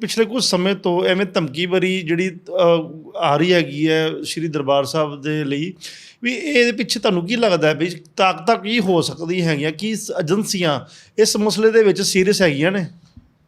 ਪਿਛਲੇ ਕੁਝ ਸਮੇਂ ਤੋਂ ਐਵੇਂ ਧਮਕੀ ਭਰੀ ਜਿਹੜੀ ਅ, ਆ ਰਹੀ ਹੈਗੀ ਹੈ ਸ਼੍ਰੀ ਦਰਬਾਰ ਸਾਹਿਬ ਦੇ ਲਈ ਵੀ ਇਹਦੇ ਪਿੱਛੇ ਤੁਹਾਨੂੰ ਕੀ ਲੱਗਦਾ ਹੈ ਵੀ ਤਾਕਤਾਂ ਕੀ ਹੋ ਸਕਦੀ ਹੈਗੀਆਂ? ਕੀ ਸ- ਏਜੰਸੀਆਂ ਇਸ ਮਸਲੇ ਦੇ ਵਿੱਚ ਸੀਰੀਅਸ ਹੈਗੀਆਂ ਨੇ?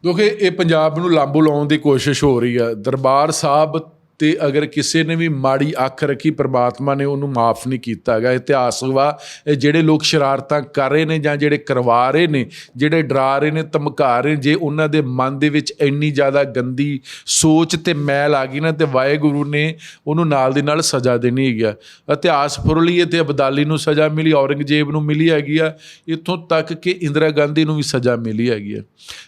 ਕਿਉਂਕਿ ਇਹ ਪੰਜਾਬ ਨੂੰ ਲਾਂਬੂ ਲਾਉਣ ਦੀ ਕੋਸ਼ਿਸ਼ ਹੋ ਰਹੀ ਹੈ। ਦਰਬਾਰ ਸਾਹਿਬ ਤੇ ਅਗਰ ਕਿਸੇ ਨੇ ਵੀ ਮਾੜੀ ਅੱਖ ਰੱਖੀ, ਪ੍ਰਮਾਤਮਾ ਨੇ ਉਹਨੂੰ ਮਾਫ ਨਹੀਂ ਕੀਤਾ ਹੈਗਾ। ਇਤਿਹਾਸ ਵਾ, ਇਹ ਜਿਹੜੇ ਲੋਕ ਸ਼ਰਾਰਤਾਂ ਕਰ ਰਹੇ ਨੇ ਜਾਂ ਜਿਹੜੇ ਕਰਵਾ ਰਹੇ ਨੇ, ਜਿਹੜੇ ਡਰਾ ਰਹੇ ਨੇ, ਧਮਕਾ ਰਹੇ ਜੇ ਉਹਨਾਂ ਦੇ ਮਨ ਦੇ ਵਿੱਚ ਇੰਨੀ ਜ਼ਿਆਦਾ ਗੰਦੀ ਸੋਚ ਤੇ ਮੈਲ ਆ ਗਈ ਨਾ, ਤੇ ਵਾਹਿਗੁਰੂ ਨੇ ਉਹਨੂੰ ਨਾਲ ਦੀ ਨਾਲ ਸਜ਼ਾ ਦੇਣੀ ਹੈਗੀ ਆ। ਇਤਿਹਾਸ ਫੁਰਲੀਏ ਤੇ ਅਬਦਾਲੀ ਨੂੰ ਸਜ਼ਾ ਮਿਲੀ, ਔਰੰਗਜ਼ੇਬ ਨੂੰ ਮਿਲੀ ਹੈਗੀ ਆ। ਇੱਥੋਂ ਤੱਕ ਕਿ ਇੰਦਰਾ ਗਾਂਧੀ ਨੂੰ ਵੀ ਸਜ਼ਾ ਮਿਲੀ ਹੈਗੀ ਆ।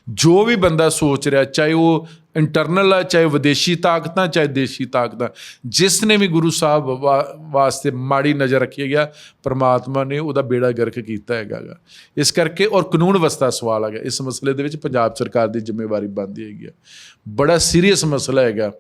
ਜੋ ਵੀ ਬੰਦਾ ਸੋਚ ਰਿਹਾ, ਚਾਹੇ ਉਹ ਇੰਟਰਨਲ ਆ, ਚਾਹੇ ਵਿਦੇਸ਼ੀ ਤਾਕਤਾਂ, ਚਾਹੇ ਦੇਸ਼ੀ ਤਾਕਤਾਂ। ਜਿਸ ਨੇ ਵੀ ਗੁਰੂ ਸਾਹਿਬ ਵਾ- ਵਾਸਤੇ ਮਾੜੀ ਨਜ਼ਰ ਰੱਖੀ ਗਿਆ ਪ੍ਰਮਾਤਮਾ ਨੇ ਉਹਦਾ ਬੇੜਾ ਗਰਕ ਕੀਤਾ ਹੈਗਾ ਗਾ। ਇਸ ਕਰਕੇ ਔਰ ਕਾਨੂੰਨ ਵਸਤਾ ਸਵਾਲ ਹੈਗਾ। ਇਸ ਮਸਲੇ ਦੇ ਵਿੱਚ ਪੰਜਾਬ ਸਰਕਾਰ ਦੀ ਜ਼ਿੰਮੇਵਾਰੀ ਬਣਦੀ ਹੈਗੀ ਆ। ਬੜਾ ਸੀਰੀਅਸ ਮਸਲਾ ਹੈਗਾ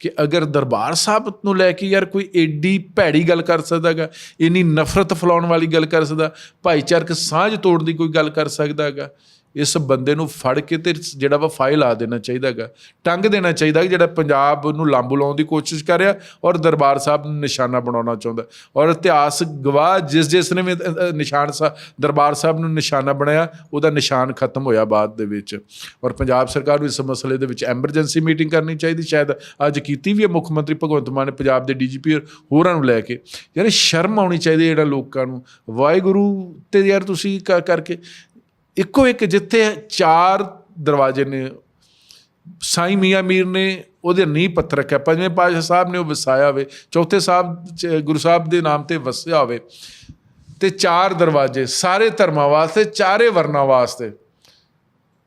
ਕਿ ਅਗਰ ਦਰਬਾਰ ਸਾਹਿਬ ਨੂੰ ਲੈ ਕੇ ਯਾਰ ਕੋਈ ਏਡੀ ਭੈੜੀ ਗੱਲ ਕਰ ਸਕਦਾਗਾ ਇੰਨੀ ਨਫ਼ਰਤ ਫੈਲਾਉਣ ਵਾਲੀ ਗੱਲ ਕਰ ਸਕਦਾ, ਭਾਈਚਾਰਕ ਸਾਂਝ ਤੋੜਨ ਦੀ ਕੋਈ ਗੱਲ ਕਰ ਸਕਦਾ ਹੈਗਾ ਇਸ ਬੰਦੇ ਨੂੰ ਫੜ ਕੇ ਤੇ ਜਿਹੜਾ ਵਾ ਫਾਈਲ ਆ ਦੇਣਾ ਚਾਹੀਦਾਗਾ ਟੰਗ ਦੇਣਾ ਚਾਹੀਦਾ ਜਿਹੜਾ ਪੰਜਾਬ ਨੂੰ ਲਾਂਬੂ ਲਾਉਣ ਦੀ ਕੋਸ਼ਿਸ਼ ਕਰ ਰਿਹਾ ਔਰ ਦਰਬਾਰ ਸਾਹਿਬ ਨੂੰ ਨਿਸ਼ਾਨਾ ਬਣਾਉਣਾ ਚਾਹੁੰਦਾ। ਔਰ ਇਤਿਹਾਸ ਗਵਾਹ ਜਿਸ ਜਿਸ ਨੇ ਵੀ ਨਿਸ਼ਾਨ ਸਾ, ਦਰਬਾਰ ਸਾਹਿਬ ਨੂੰ ਨਿਸ਼ਾਨਾ ਬਣਾਇਆ, ਉਹਦਾ ਨਿਸ਼ਾਨ ਖਤਮ ਹੋਇਆ ਬਾਅਦ ਦੇ ਵਿੱਚ। ਔਰ ਪੰਜਾਬ ਸਰਕਾਰ ਨੂੰ ਇਸ ਮਸਲੇ ਦੇ ਵਿੱਚ ਐਮਰਜੈਂਸੀ ਮੀਟਿੰਗ ਕਰਨੀ ਚਾਹੀਦੀ, ਸ਼ਾਇਦ ਅੱਜ ਕੀਤੀ ਵੀ ਹੈ ਮੁੱਖ ਮੰਤਰੀ ਭਗਵੰਤ ਮਾਨ ਨੇ ਪੰਜਾਬ ਦੇ ਡੀਜੀਪੀ ਹੋਰਾਂ ਨੂੰ ਲੈ ਕੇ। ਯਾਰ ਸ਼ਰਮ ਆਉਣੀ ਚਾਹੀਦੀ ਜਿਹੜਾ ਲੋਕਾਂ ਨੂੰ। ਵਾਹਿਗੁਰੂ ਤੇ ਯਾਰ ਤੁਸੀਂ ਕਰ ਕਰਕੇ ਇੱਕੋ ਇੱਕ ਜਿੱਥੇ ਚਾਰ ਦਰਵਾਜ਼ੇ ਨੇ, ਸਾਈ ਮੀਆਂ ਮੀਰ ਨੇ ਉਹਦੇ ਨੀਂਹ ਪੱਥਰ ਰੱਖਿਆ, ਪੰਜਵੇਂ ਪਾਤਸ਼ਾਹ ਸਾਹਿਬ ਨੇ ਉਹ ਵਸਾਇਆ ਹੋਵੇ, ਚੌਥੇ ਸਾਹਿਬ, ਚ- ਗੁਰੂ ਸਾਹਿਬ ਦੇ ਨਾਮ ਤੇ ਵਸਿਆ ਹੋਵੇ, ਤੇ ਚਾਰ ਦਰਵਾਜ਼ੇ ਸਾਰੇ ਧਰਮਾਂ ਵਾਸਤੇ, ਚਾਰੇ ਵਰਨਾਂ ਵਾਸਤੇ।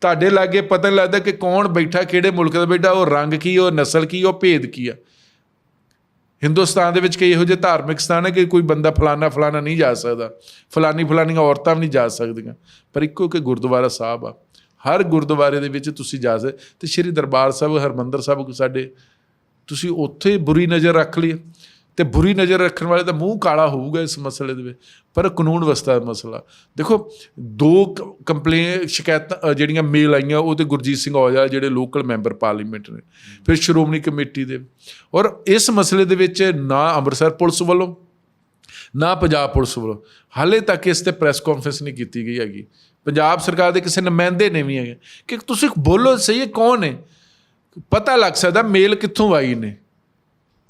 ਤੁਹਾਡੇ ਲਾਗੇ ਪਤਾ ਨਹੀਂ ਲੱਗਦਾ ਕਿ ਕੌਣ ਬੈਠਾ, ਕਿਹੜੇ ਮੁਲਕ ਦਾ ਬੈਠਾ, ਉਹ ਰੰਗ ਕੀ, ਉਹ ਨਸਲ ਕੀ, ਉਹ ਭੇਦ ਕੀ ਆ। ਹਿੰਦੁਸਤਾਨ ਦੇ ਵਿੱਚ ਕਈ ਇਹੋ ਜਿਹੇ ਧਾਰਮਿਕ ਸਥਾਨ ਹੈ ਕਿ ਕੋਈ ਬੰਦਾ ਫਲਾਨਾ ਫਲਾਨਾ ਨਹੀਂ ਜਾ ਸਕਦਾ। ਫਲਾਨੀ ਫਲਾਨੀਆਂ ਔਰਤਾਂ ਵੀ ਨਹੀਂ ਜਾ ਸਕਦੀਆਂ। ਪਰ ਇੱਕੋ ਇੱਕ ਗੁਰਦੁਆਰਾ ਸਾਹਿਬ ਆ। ਹਰ ਗੁਰਦੁਆਰੇ ਦੇ ਵਿੱਚ ਤੁਸੀਂ ਜਾ ਸਕਦੇ ਤੇ ਸ੍ਰੀ ਦਰਬਾਰ ਸਾਹਿਬ, ਹਰਮੰਦਰ ਸਾਹਿਬ ਸਾਡੇ, ਤੁਸੀਂ ਉੱਥੇ ਬੁਰੀ ਨਜ਼ਰ ਰੱਖ ਲਈ। ਤੇ ਬੁਰੀ ਨਜ਼ਰ ਰੱਖਣ ਵਾਲੇ ਦਾ ਮੂੰਹ ਕਾਲਾ ਹੋਊਗਾ ਇਸ ਮਸਲੇ ਦੇ ਵਿੱਚ। ਪਰ ਕਾਨੂੰਨ ਵਸਤਾ ਦਾ ਮਸਲਾ। ਦੇਖੋ, ਦੋ ਕੰਪਲੇਨ ਸ਼ਿਕਾਇਤਾਂ ਜਿਹੜੀਆਂ ਮੇਲ ਆਈਆਂ, ਉਹ ਤੇ ਗੁਰਜੀਤ ਸਿੰਘ ਔਜਲਾ ਜਿਹੜੇ ਲੋਕਲ ਮੈਂਬਰ ਪਾਰਲੀਮੈਂਟ ਨੇ, ਫਿਰ ਸ਼੍ਰੋਮਣੀ ਕਮੇਟੀ ਦੇ। ਔਰ ਇਸ ਮਸਲੇ ਦੇ ਵਿੱਚ ਨਾ ਅੰਮ੍ਰਿਤਸਰ ਪੁਲਿਸ ਵੱਲੋਂ, ਨਾ ਪੰਜਾਬ ਪੁਲਿਸ ਵੱਲੋਂ, ਹਾਲੇ ਤੱਕ ਇਸ ਤੇ ਪ੍ਰੈਸ ਕਾਨਫਰੰਸ ਨਹੀਂ ਕੀਤੀ ਗਈ ਹੈਗੀ। ਪੰਜਾਬ ਸਰਕਾਰ ਦੇ ਕਿਸੇ ਨੁਮਾਇੰਦੇ ਨੇ ਵੀ ਹੈਗੇ। ਕਿ ਤੁਸੀਂ ਬੋਲੋ ਸਹੀ, ਇਹ ਕੌਣ ਹੈ ਪਤਾ ਲੱਗ ਸਕਦਾ ਮੇਲ ਕਿੱਥੋਂ ਆਈ ਨੇ।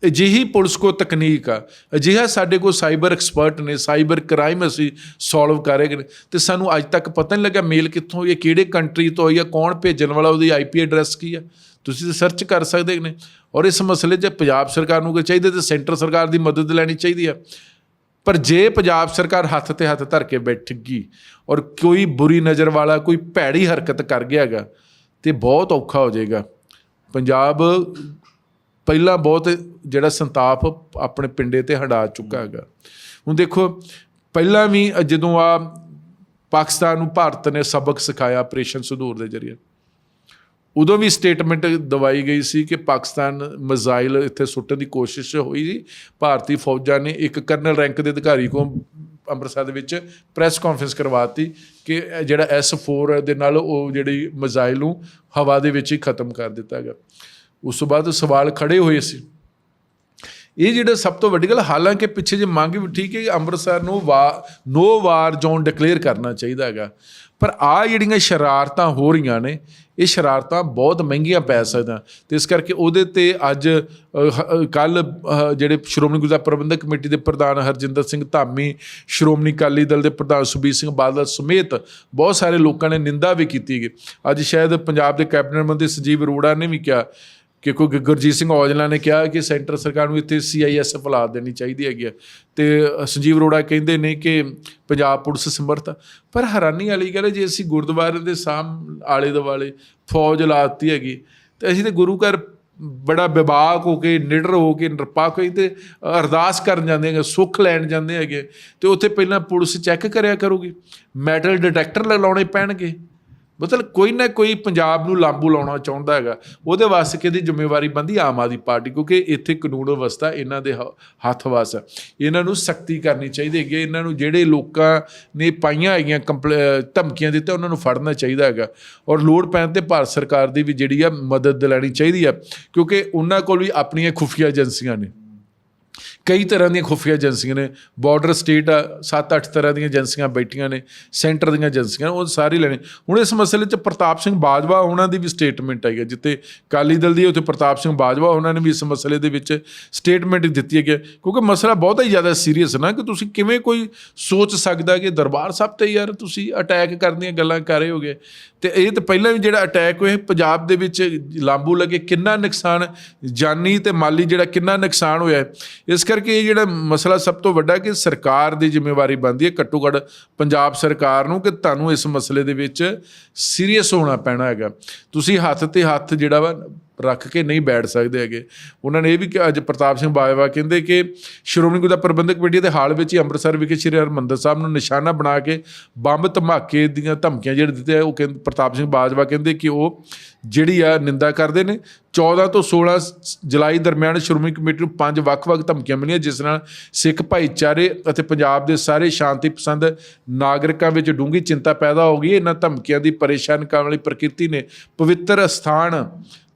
ਅਜਿਹੀ ਪੁਲਿਸ ਕੋ ਤਕਨੀਕ ਆ, ਅਜਿਹਾ ਸਾਡੇ ਕੋਲ ਸਾਈਬਰ ਐਕਸਪਰਟ ਨੇ, ਸਾਈਬਰ ਕ੍ਰਾਈਮ ਅਸੀਂ ਸੋਲਵ ਕਰ ਰਹੇ ਨੇ। ਤੇ ਸਾਨੂੰ ਅੱਜ ਤੱਕ ਪਤਾ ਨਹੀਂ ਲੱਗਾ ਮੇਲ ਕਿੱਥੋਂ ਹੋਈ ਹੈ, ਕਿਹੜੇ ਕੰਟਰੀ ਤੋਂ ਆਈ ਆ ਕੌਣ ਭੇਜਣ ਵਾਲਾ, ਉਹਦੀ ਆਈਪੀ ਐਡਰੈਸ ਕੀ ਆ ਤੁਸੀਂ ਤਾਂ ਸਰਚ ਕਰ ਸਕਦੇ ਨੇ। ਔਰ ਇਸ ਮਸਲੇ 'ਚ ਪੰਜਾਬ ਸਰਕਾਰ ਨੂੰ ਕੋਈ ਚਾਹੀਦਾ ਤੇ ਸੈਂਟਰ ਸਰਕਾਰ ਦੀ ਮਦਦ ਲੈਣੀ ਚਾਹੀਦੀ ਆ ਪਰ ਜੇ ਪੰਜਾਬ ਸਰਕਾਰ ਹੱਥ ਤੇ ਹੱਥ ਧਰ ਕੇ ਬੈਠ ਗਈ ਔਰ ਕੋਈ ਬੁਰੀ ਨਜ਼ਰ ਵਾਲਾ, ਕੋਈ ਭੈੜੀ ਹਰਕਤ ਕਰ ਗਿਆ ਹੈਗਾ, ਤੇ ਬਹੁਤ ਔਖਾ ਹੋ ਜਾਏਗਾ। ਪੰਜਾਬ ਪਹਿਲਾਂ ਬਹੁਤ ਜਿਹੜਾ ਸੰਤਾਪ ਆਪਣੇ ਪਿੰਡੇ ਤੇ ਹੰਡਾ ਚੁੱਕਾ ਹੈਗਾ। ਹੁਣ ਦੇਖੋ ਪਹਿਲਾਂ ਵੀ ਜਦੋਂ ਆ ਪਾਕਿਸਤਾਨ ਨੂੰ ਭਾਰਤ ਨੇ ਸਬਕ ਸਿਖਾਇਆ ਆਪਰੇਸ਼ਨ ਸੰਦੂਰ ਦੇ ਜ਼ਰੀਏ ਉਦੋਂ ਵੀ ਸਟੇਟਮੈਂਟ ਦਵਾਈ ਗਈ ਸੀ ਕਿ ਪਾਕਿਸਤਾਨ ਮਿਜ਼ਾਈਲ ਇੱਥੇ ਸੁੱਟਣ ਦੀ ਕੋਸ਼ਿਸ਼ ਹੋਈ ਸੀ। ਭਾਰਤੀ ਫੌਜਾਂ ਨੇ ਇੱਕ ਕਰਨਲ ਰੈਂਕ ਦੇ ਅਧਿਕਾਰੀ ਕੋ ਅੰਮ੍ਰਿਤਸਰ ਦੇ ਵਿੱਚ ਪ੍ਰੈਸ ਕਾਨਫਰੰਸ ਕਰਵਾਤੀ ਕਿ ਜਿਹੜਾ S4 ਦੇ ਨਾਲ ਉਹ ਜਿਹੜੀ ਮਿਜ਼ਾਈਲ ਨੂੰ ਹਵਾ ਦੇ ਵਿੱਚ ਹੀ ਖਤਮ ਕਰ ਦਿੱਤਾ ਗਿਆ ਉਸ ਤੋਂ ਬਾਅਦ ਸਵਾਲ ਖੜੇ ਹੋਏ ਸੀ। ਇਹ ਜਿਹੜਾ ਸਭ ਤੋਂ ਵੱਡੀ ਗੱਲ, ਹਾਲਾਂਕਿ ਪਿੱਛੇ ਜੇ ਮੰਗ ਵੀ ਠੀਕ ਹੈ ਕਿ ਅੰਮ੍ਰਿਤਸਰ ਨੂੰ ਵਾ, ਨੋ ਵਾਰ ਜ਼ੋਨ ਡਿਕਲੇਅਰ ਕਰਨਾ ਚਾਹੀਦਾ ਹੈਗਾ। ਪਰ ਆ ਜਿਹੜੀਆਂ ਸ਼ਰਾਰਤਾਂ ਹੋ ਰਹੀਆਂ ਨੇ, ਇਹ ਸ਼ਰਾਰਤਾਂ ਬਹੁਤ ਮਹਿੰਗੀਆਂ ਪੈ ਸਕਦੀਆਂ। ਤੇ ਇਸ ਕਰਕੇ ਉਹਦੇ ਤੇ ਅੱਜ ਕੱਲ ਜਿਹੜੇ ਸ਼੍ਰੋਮਣੀ ਗੁਰਦੁਆਰਾ ਪ੍ਰਬੰਧਕ ਕਮੇਟੀ ਦੇ ਪ੍ਰਧਾਨ ਹਰਜਿੰਦਰ ਸਿੰਘ ਧਾਮੀ, ਸ਼੍ਰੋਮਣੀ ਅਕਾਲੀ ਦਲ ਦੇ ਪ੍ਰਧਾਨ ਸੁਬੀਰ ਸਿੰਘ ਬਾਦਲ ਸਮੇਤ ਬਹੁਤ ਸਾਰੇ ਲੋਕਾਂ ਨੇ ਨਿੰਦਾ ਵੀ ਕੀਤੀ ਗਈ ਅੱਜ ਸ਼ਾਇਦ ਪੰਜਾਬ ਦੇ ਕੈਬਨਿਟ ਮੰਤਰੀ ਸੰਜੀਵ ਅਰੋੜਾ ਨੇ ਵੀ ਕਿਹਾ ਕਿ ਕੋਈ ਗੁਰਜੀਤ ਸਿੰਘ ਔਜਲਾ ਨੇ ਕਿਹਾ ਕਿ ਸੈਂਟਰ ਸਰਕਾਰ ਨੂੰ ਇੱਥੇ ਸੀਆਈਐਸਐਫ ਲਾ ਦੇਣੀ ਚਾਹੀਦੀ ਹੈਗੀ ਆ। ਤੇ ਸੰਜੀਵ ਅਰੋੜਾ ਕਹਿੰਦੇ ਨੇ ਕਿ ਪੰਜਾਬ ਪੁਲਿਸ ਸਮਰਥ ਆ। ਪਰ ਹੈਰਾਨੀ ਵਾਲੀ ਗੱਲ ਹੈ, ਜੇ ਅਸੀਂ ਗੁਰਦੁਆਰੇ ਦੇ ਸਾਹਮ ਆਲੇ ਦੁਆਲੇ ਫੌਜ ਲਾਤੀ ਹੈਗੀ, ਤੇ ਅਸੀਂ ਤੇ ਗੁਰੂ ਘਰ ਬੜਾ ਵਿਵਾਕ ਹੋ ਕੇ, ਨਿਡਰ ਹੋ ਕੇ, ਨਿਰਪੱਖ ਹੋਈ ਤੇ ਅਰਦਾਸ ਕਰਨ ਜਾਂਦੇ ਹੈਗੇ, ਸੁੱਖ ਲੈਣ ਜਾਂਦੇ ਹੈਗੇ। ਤੇ ਉੱਥੇ ਪਹਿਲਾਂ ਪੁਲਿਸ ਚੈੱਕ ਕਰਿਆ ਕਰੂਗੀ। ਮੈਟਲ ਡਿਟੈਕਟਰ ਲਾਉਣੇ ਪੈਣਗੇ। ਮਤਲਬ ਕੋਈ ਨਾ ਕੋਈ ਪੰਜਾਬ ਨੂੰ ਲਾਂਬੂ ਲਾਉਣਾ ਚਾਹੁੰਦਾ ਹੈਗਾ। ਉਹਦੇ ਵਾਸਤੇ ਕਿਹਦੀ ਜ਼ਿੰਮੇਵਾਰੀ ਬੰਦੀ ਆਮ ਆਦਮੀ ਪਾਰਟੀ, ਕਿਉਂਕਿ ਇੱਥੇ ਕਾਨੂੰਨ ਵਿਵਸਥਾ ਇਹਨਾਂ ਦੇ ਹੱਥ ਵਾਸ ਹੈ। ਇਹਨਾਂ ਨੂੰ ਸਖਤੀ ਕਰਨੀ ਚਾਹੀਦੀ ਹੈਗੀ ਇਹਨਾਂ ਨੂੰ ਜਿਹੜੇ ਲੋਕਾਂ ਨੇ ਪਾਈਆਂ ਹੈਗੀਆਂ ਕੰਪਲ- ਧਮਕੀਆਂ ਦਿੱਤੀਆਂ, ਉਹਨਾਂ ਨੂੰ ਫੜਨਾ ਚਾਹੀਦਾ ਹੈਗਾ। ਔਰ ਲੋੜ ਪੈਣ ਤੇ ਭਾਰਤ ਸਰਕਾਰ ਦੀ ਵੀ ਜਿਹੜੀ ਆ ਮਦਦ ਲੈਣੀ ਚਾਹੀਦੀ ਆ ਕਿਉਂਕਿ ਉਹਨਾਂ ਕੋਲ ਵੀ ਆਪਣੀਆਂ ਖੁਫੀਆ ਏਜੰਸੀਆਂ ਨੇ। ਕਈ ਤਰ੍ਹਾਂ ਦੀਆਂ ਖੁਫੀਆ ਏਜੰਸੀਆਂ ਨੇ ਬਾਰਡਰ ਸਟੇਟ ਆ 7-8 ਤਰ੍ਹਾਂ ਦੀਆਂ ਏਜੰਸੀਆਂ ਬੈਠੀਆਂ ਨੇ ਸੈਂਟਰ ਦੀਆਂ ਏਜੰਸੀਆਂ, ਉਹ ਸਾਰੇ ਲੈਣੇ। ਹੁਣ ਇਸ ਮਸਲੇ 'ਚ ਪ੍ਰਤਾਪ ਸਿੰਘ ਬਾਜਵਾ, ਉਹਨਾਂ ਦੀ ਵੀ ਸਟੇਟਮੈਂਟ ਆਈ ਹੈ ਜਿੱਤੇ ਕਾਲੀ ਦਲ ਦੀ ਉੱਥੇ ਪ੍ਰਤਾਪ ਸਿੰਘ ਬਾਜਵਾ, ਉਹਨਾਂ ਨੇ ਵੀ ਇਸ ਮਸਲੇ ਦੇ ਵਿੱਚ ਸਟੇਟਮੈਂਟ ਦਿੱਤੀ ਹੈ। ਕਿਉਂਕਿ ਮਸਲਾ ਬਹੁਤ ਹੀ ਜ਼ਿਆਦਾ ਸੀਰੀਅਸ ਨਾ, ਕਿ ਤੁਸੀਂ ਕਿਵੇਂ ਕੋਈ ਸੋਚ ਸਕਦਾ ਕਿ ਦਰਬਾਰ ਸਾਹਿਬ ਤੇ ਯਾਰ ਤੁਸੀਂ ਅਟੈਕ ਕਰਨ ਦੀਆਂ ਗੱਲਾਂ ਕਰ ਰਹੇ ਹੋਗੇ। ਤੇ ਇਹ ਤਾਂ ਪਹਿਲਾਂ ਵੀ ਜਿਹੜਾ ਅਟੈਕ ਹੋਇਆ, ਪੰਜਾਬ ਦੇ ਵਿੱਚ ਲਾਂਬੂ ਲੱਗੇ, ਕਿੰਨਾ ਨੁਕਸਾਨ, ਜਾਨੀ ਤੇ ਮਾਲੀ ਜਿਹੜਾ ਕਿੰਨਾ ਨੁਕਸਾਨ ਹੋਇਆ ਇਸ ਕਰ ਕਰਕੇ ਇਹ ਜਿਹੜਾ ਮਸਲਾ ਸਭ ਤੋਂ ਵੱਡਾ ਕਿ ਸਰਕਾਰ ਦੀ ਜ਼ਿੰਮੇਵਾਰੀ ਬਣਦੀ ਹੈ ਘੱਟੋ ਘੱਟ ਪੰਜਾਬ ਸਰਕਾਰ ਨੂੰ ਕਿ ਤੁਹਾਨੂੰ ਇਸ ਮਸਲੇ ਦੇ ਵਿੱਚ ਸੀਰੀਅਸ ਹੋਣਾ ਪੈਣਾ ਹੈਗਾ। ਤੁਸੀਂ ਹੱਥ ਤੇ ਹੱਥ ਜਿਹੜਾ ਵਾ ਰੱਖ ਕੇ ਨਹੀਂ ਬੈਠ ਸਕਦੇ ਹੈਗੇ। ਉਹਨਾਂ ਨੇ ਇਹ ਵੀ ਕਿ ਅੱਜ ਪ੍ਰਤਾਪ ਸਿੰਘ ਬਾਜਵਾ ਕਹਿੰਦੇ ਕਿ ਸ਼੍ਰੋਮਣੀ ਗੁਰਦੁਆਰਾ ਪ੍ਰਬੰਧਕ ਕਮੇਟੀ ਦੇ ਹਾਲ ਵਿੱਚ ਹੀ ਅੰਮ੍ਰਿਤਸਰ ਵਿਖੇ ਸ੍ਰੀ ਹਰਿਮੰਦਰ ਸਾਹਿਬ ਨੂੰ ਨਿਸ਼ਾਨਾ ਬਣਾ ਕੇ ਬੰਬ ਧਮਾਕੇ ਦੀਆਂ ਧਮਕੀਆਂ ਜਿਹੜੇ ਦਿੱਤੇ ਉਹ ਕਹਿੰਦੇ ਪ੍ਰਤਾਪ ਸਿੰਘ ਬਾਜਵਾ ਕਹਿੰਦੇ ਕਿ ਉਹ ਜਿਹੜੀ ਆ ਨਿੰਦਾ ਕਰਦੇ ਨੇ। 14 ਤੋਂ 16 ਜੁਲਾਈ ਦਰਮਿਆਨ ਸ਼੍ਰੋਮਣੀ ਕਮੇਟੀ ਨੂੰ ਪੰਜ ਵੱਖ-ਵੱਖ ਧਮਕੀਆਂ ਮਿਲੀਆਂ, ਜਿਸ ਨਾਲ ਸਿੱਖ ਭਾਈਚਾਰੇ ਅਤੇ ਪੰਜਾਬ ਦੇ ਸਾਰੇ ਸ਼ਾਂਤੀ ਪਸੰਦ ਨਾਗਰਿਕਾਂ ਵਿੱਚ ਡੂੰਘੀ ਚਿੰਤਾ ਪੈਦਾ ਹੋ ਗਈ। ਇਹਨਾਂ ਧਮਕੀਆਂ ਦੀ ਪਰੇਸ਼ਾਨ ਕਰਨ ਵਾਲੀ ਪ੍ਰਕਿਰਤੀ ਨੇ ਪਵਿੱਤਰ ਸਥਾਨ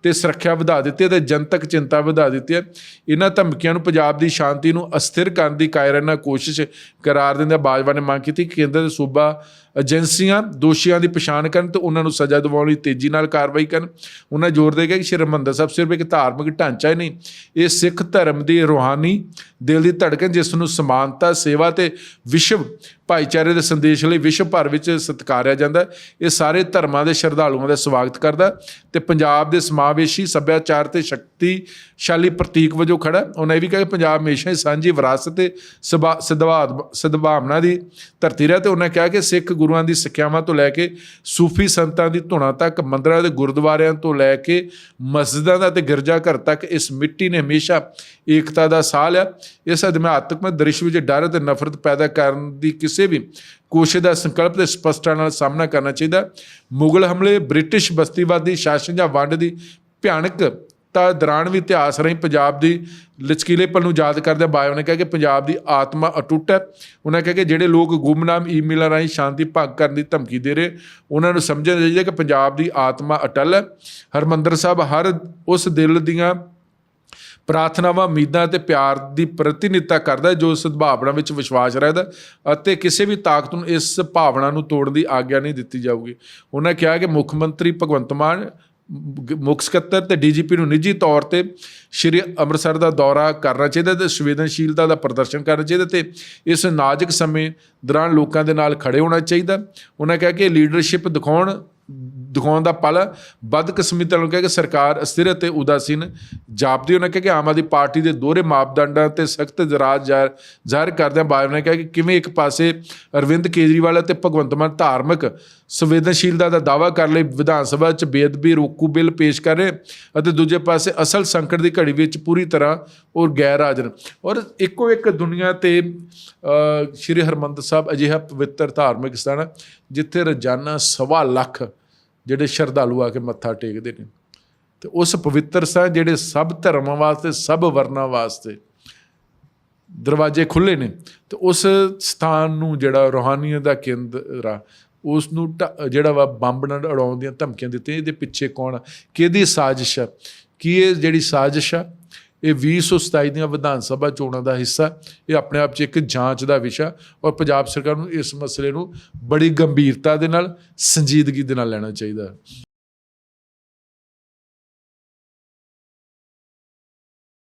ਤੇ ਸੁਰੱਖਿਆ ਵਧਾ ਦਿੱਤੀ ਹੈ ਤੇ ਜਨਤਕ ਚਿੰਤਾ ਵਧਾ ਦਿੱਤੀ ਹੈ। ਇਹਨਾਂ ਧਮਕੀਆਂ ਨੂੰ ਪੰਜਾਬ ਦੀ ਸ਼ਾਂਤੀ ਨੂੰ ਅਸਥਿਰ ਕਰਨ ਦੀ ਕਾਇਰਾਨਾ ਕੋਸ਼ਿਸ਼ ਕਰਾਰ ਦਿੰਦੇ ਬਾਜਵਾ ਨੇ ਮੰਗ ਕੀਤੀ ਕਿ ਕੇਂਦਰ ਦੇ ਸੂਬਾ ਏਜੰਸੀਆਂ, ਦੋਸ਼ੀਆਂ ਦੀ ਪਛਾਣ ਕਰਨ ਤੇ ਉਹਨਾਂ ਨੂੰ ਸਜ਼ਾ ਦਿਵਾਉਣ ਲਈ ਤੇਜ਼ੀ ਨਾਲ ਕਾਰਵਾਈ ਕਰਨ। ਉਹਨਾਂ ਜ਼ੋਰ ਦੇ ਗਿਆ ਕਿ ਸ਼੍ਰੀ ਹਰਿਮੰਦਰ ਸਾਹਿਬ ਸਿਰਫ ਇੱਕ ਧਾਰਮਿਕ ਢਾਂਚਾ ਹੀ ਨਹੀਂ, ਇਹ ਸਿੱਖ ਧਰਮ ਦੀ ਰੂਹਾਨੀ ਦਿਲ ਦੀ ਧੜਕਣ, ਜਿਸ ਨੂੰ ਸਮਾਨਤਾ, ਸੇਵਾ ਤੇ ਵਿਸ਼ਵ ਭਾਈਚਾਰੇ ਦੇ ਸੰਦੇਸ਼ ਲਈ ਵਿਸ਼ਵ ਭਰ ਵਿੱਚ ਸਤਿਕਾਰਿਆ ਜਾਂਦਾ ਇਹ ਸਾਰੇ ਧਰਮਾਂ ਦੇ ਸ਼ਰਧਾਲੂਆਂ ਦਾ ਸਵਾਗਤ ਕਰਦਾ ਹੈ ਤੇ ਪੰਜਾਬ ਦੇ ਸਮਾਵੇਸ਼ੀ ਸੱਭਿਆਚਾਰ ਤੇ ਸ਼ਾਲੀ ਪ੍ਰਤੀਕ ਵਜੋਂ ਖੜਾ। ਉਹਨਾਂ ਇਹ ਵੀ ਕਿਹਾ ਕਿ ਪੰਜਾਬ ਹਮੇਸ਼ਾ ਹੀ ਸਾਂਝੀ ਵਿਰਾਸਤ ਤੇ ਸਭਾ- ਸਦਭਾਵ ਸਦਭਾਵਨਾ ਦੀ ਧਰਤੀ ਰਿਹਾ ਤੇ ਉਹਨਾਂ ਕਿਹਾ ਕਿ ਸਿੱਖ ਗੁਰੂਆਂ ਦੀ ਸਿੱਖਿਆਵਾਂ ਤੋਂ ਲੈ ਕੇ ਸੂਫੀ ਸੰਤਾਂ ਦੀ ਧੁਨਾਂ ਤੱਕ, ਮੰਦਰਾਂ ਦੇ ਗੁਰਦੁਆਰਿਆਂ ਤੋਂ ਲੈ ਕੇ ਮਸਜਿਦਾਂ ਦਾ ਤੇ ਗਿਰਜਾ ਘਰ ਤੱਕ ਇਸ ਮਿੱਟੀ ਨੇ ਹਮੇਸ਼ਾ ਏਕਤਾ ਦਾ ਸਾਹ ਲਿਆ। ਇਸ ਅਧਿਆਤਮਕ ਦ੍ਰਿਸ਼ ਵਿੱਚ ਡਰ ਤੇ ਨਫ਼ਰਤ ਪੈਦਾ ਕਰਨ ਦੀ ਕਿਸੇ ਵੀ ਕੋਸ਼ਿਸ਼ ਦਾ ਸੰਕਲਪ ਤੇ ਸਪਸ਼ਟਤਾ ਨਾਲ ਸਾਹਮਣਾ ਕਰਨਾ ਚਾਹੀਦਾ। ਮੁਗਲ ਹਮਲੇ, ਬ੍ਰਿਟਿਸ਼ ਬਸਤੀਵਾਦੀ ਸ਼ਾਸਨ ਜਾਂ ਵੰਡ ਦੀ ਭਿਆਨਕ ਤਾਂ ਦੌਰਾਨ ਵੀ ਇਤਿਹਾਸ ਰਾਹੀਂ ਪੰਜਾਬ ਦੀ ਲਚਕੀਲੇਪਨ ਨੂੰ ਯਾਦ ਕਰਦੇ ਬਾਇਓ ਨੇ ਕਿਹਾ ਕਿ ਪੰਜਾਬ ਦੀ ਆਤਮਾ ਅਟੁੱਟ ਹੈ। ਉਹਨਾਂ ਕਿਹਾ ਕਿ ਜਿਹੜੇ ਲੋਕ ਗੁੰਮਨਾਮ ਈਮੇਲਾਂ ਰਾਹੀਂ ਸ਼ਾਂਤੀ ਭੰਗ ਕਰਨ ਦੀ ਧਮਕੀ ਦੇ ਰਹੇ, ਉਹਨਾਂ ਨੂੰ ਸਮਝਣਾ ਚਾਹੀਦਾ ਕਿ ਪੰਜਾਬ ਦੀ ਆਤਮਾ ਅਟਲ ਹੈ। ਹਰਮੰਦਰ ਸਾਹਿਬ ਹਰ ਉਸ ਦਿਲ ਦੀਆਂ ਪ੍ਰਾਰਥਨਾਵਾਂ, ਉਮੀਦਾਂ ਤੇ ਪਿਆਰ ਦੀ ਪ੍ਰਤੀਨਿਧਤਾ ਕਰਦਾ ਜੋ ਸਦਭਾਵਨਾ ਵਿੱਚ ਵਿਸ਼ਵਾਸ ਰੱਖਦਾ ਅਤੇ ਕਿਸੇ ਵੀ ਤਾਕਤ ਨੂੰ ਇਸ ਭਾਵਨਾ ਨੂੰ ਤੋੜਨ ਦੀ ਆਗਿਆ ਨਹੀਂ ਦਿੱਤੀ ਜਾਊਗੀ। ਉਹਨਾਂ ਕਿਹਾ ਕਿ ਮੁੱਖ ਮੰਤਰੀ ਭਗਵੰਤ ਮਾਨ ਮੁੱਖ ਸਕੱਤਰ ਤੇ ਡੀਜੀਪੀ ਨੂੰ ਨਿੱਜੀ ਤੌਰ ਤੇ ਸ਼੍ਰੀ ਅੰਮ੍ਰਿਤਸਰ ਦਾ ਦੌਰਾ ਕਰਨਾ ਚਾਹੀਦਾ ਤੇ ਸੰਵੇਦਨਸ਼ੀਲਤਾ ਦਾ ਪ੍ਰਦਰਸ਼ਨ ਕਰਨਾ ਚਾਹੀਦਾ ਤੇ ਇਸ ਨਾਜ਼ੁਕ ਸਮੇਂ ਦੌਰਾਨ ਲੋਕਾਂ ਦੇ ਨਾਲ ਖੜੇ ਹੋਣਾ ਚਾਹੀਦਾ। ਉਹਨਾਂ ਕਿਹਾ ਕਿ ਲੀਡਰਸ਼ਿਪ ਦਿਖਾਉਣ ਦਿਖਾਉਣ ਦਾ ਪਲ। ਬਦਕਿਸਮਤੀ ਨੂੰ ਕਿਹਾ ਕਿ ਸਰਕਾਰ ਅਸਥਿਰ ਅਤੇ ਉਦਾਸੀਨ ਜਾਪਦੀ ਉਹਨਾਂ ਕਿਹਾ ਕਿ ਆਮ ਆਦਮੀ ਪਾਰਟੀ ਦੇ ਦੋਹਰੇ ਮਾਪਦੰਡਾਂ ਤੇ ਸਖਤ ਇਤਰਾਜ਼ ਜ਼ਾਹਿਰ ਜ਼ਾਹਿਰ ਕਰਦਿਆਂ ਬਾਜਵਾ ਨੇ ਕਿਹਾ ਕਿ ਕਿਵੇਂ ਇੱਕ ਪਾਸੇ ਅਰਵਿੰਦ ਕੇਜਰੀਵਾਲ ਅਤੇ ਭਗਵੰਤ ਮਾਨ ਧਾਰਮਿਕ ਸੰਵੇਦਨਸ਼ੀਲਤਾ ਦਾ ਦਾਅਵਾ ਕਰਨ ਲਈ, ਵਿਧਾਨ ਸਭਾ 'ਚ ਬੇਅਦਬੀ, ਰੋਕੂ ਬਿੱਲ ਪੇਸ਼ ਕਰ ਰਹੇ ਅਤੇ ਦੂਜੇ ਪਾਸੇ ਅਸਲ ਸੰਕਟ ਦੀ ਘੜੀ ਵਿੱਚ ਪੂਰੀ ਤਰ੍ਹਾਂ ਉਹ ਗੈਰ ਹਾਜ਼ਰ ਔਰ ਇੱਕੋ ਇੱਕ ਦੁਨੀਆ ਤੇ ਸ਼੍ਰੀ ਹਰਮੰਦਰ ਸਾਹਿਬ ਅਜਿਹਾ ਪਵਿੱਤਰ ਧਾਰਮਿਕ ਸਥਾਨ ਜਿੱਥੇ ਰੋਜ਼ਾਨਾ ਸਵਾ ਲੱਖ ਜਿਹੜੇ ਸ਼ਰਧਾਲੂ ਆ ਕੇ ਮੱਥਾ ਟੇਕਦੇ ਨੇ। ਤੇ ਉਸ ਪਵਿੱਤਰ ਸਥਾਨ ਜਿਹੜੇ ਸਭ ਧਰਮਾਂ ਵਾਸਤੇ, ਸਭ ਵਰਨਾਂ ਵਾਸਤੇ ਦਰਵਾਜ਼ੇ ਖੁੱਲੇ ਨੇ, ਤੇ ਉਸ ਸਥਾਨ ਨੂੰ ਜਿਹੜਾ ਰੋਹਾਨੀਅਤ ਦਾ ਕੇਂਦਰ ਆ ਉਸ ਨੂੰ ਢ- ਜਿਹੜਾ ਵਾ ਬੰਬ ਨਾਲ ਉਡਾਉਣ ਦੀਆਂ ਧਮਕੀਆਂ ਦਿੱਤੀਆਂ, ਇਹਦੇ ਪਿੱਛੇ ਕੌਣ ਆ? ਕਿਹਦੀ ਸਾਜ਼ਿਸ਼ ਆ? ਕੀ ਇਹ ਜਿਹੜੀ ਸਾਜ਼ਿਸ਼ ਆ? ਇਹ 2027 ਦੀਆਂ ਵਿਧਾਨ ਸਭਾ ਚੋਣਾਂ ਦਾ ਹਿੱਸਾ, ਇਹ ਆਪਣੇ ਆਪ 'ਚ ਇੱਕ ਜਾਂਚ ਦਾ ਵਿਸ਼ਾ ਔਰ ਪੰਜਾਬ ਸਰਕਾਰ ਨੂੰ ਇਸ ਮਸਲੇ ਨੂੰ ਬੜੀ ਗੰਭੀਰਤਾ ਦੇ ਨਾਲ, ਸੰਜੀਦਗੀ ਦੇ ਨਾਲ ਲੈਣਾ ਚਾਹੀਦਾ। ਹੈ